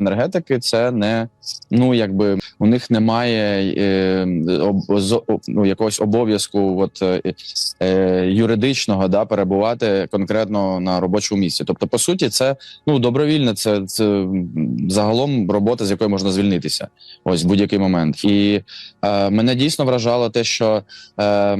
енергетики це не ну якби у них немає е, об, зо- о- ну, якогось обов'язку от, е, е, юридичного да, перебувати конкретно на робочому місці. Тобто, по суті, це ну добровільне, це, це загалом робота, з якої можна звільнитися ось в будь-який момент. І е, мене дійсно вражало те, що. Е,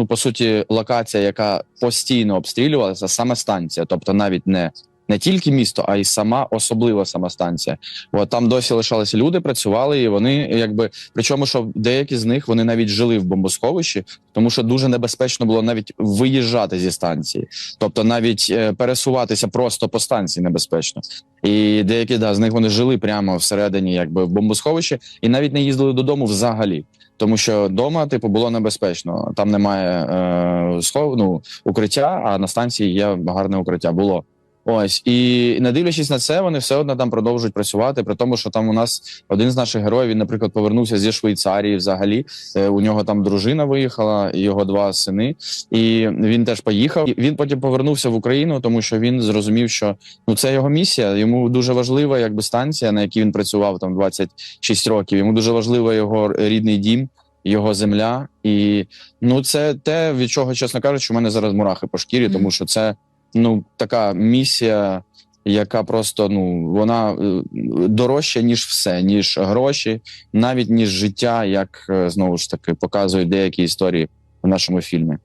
Ну, по суті, локація, яка постійно обстрілювалася, саме станція, тобто навіть не не тільки місто, а й сама особлива сама станція. От там досі лишалися люди, працювали, і вони якби причому, що деякі з них вони навіть жили в бомбосховищі, тому що дуже небезпечно було навіть виїжджати зі станції, тобто навіть е, пересуватися просто по станції небезпечно. І деякі да, з них вони жили прямо всередині, якби в бомбосховищі, і навіть не їздили додому взагалі. Тому що вдома, типу, було небезпечно. Там немає е, схов, ну, укриття, а на станції є гарне укриття. Було. Ось і не дивлячись на це, вони все одно там продовжують працювати. При тому, що там у нас один з наших героїв, він, наприклад, повернувся зі Швейцарії. Взагалі Е, у нього там дружина виїхала, його два сини, і він теж поїхав. І Він потім повернувся в Україну, тому що він зрозумів, що ну це його місія. Йому дуже важлива, якби станція, на якій він працював там 26 років. Йому дуже важливо його рідний дім. Його земля, і ну це те, від чого, чесно кажучи, у мене зараз мурахи по шкірі, тому що це ну така місія, яка просто ну вона е, дорожча ніж все, ніж гроші, навіть ніж життя, як е, знову ж таки показують деякі історії в нашому фільмі.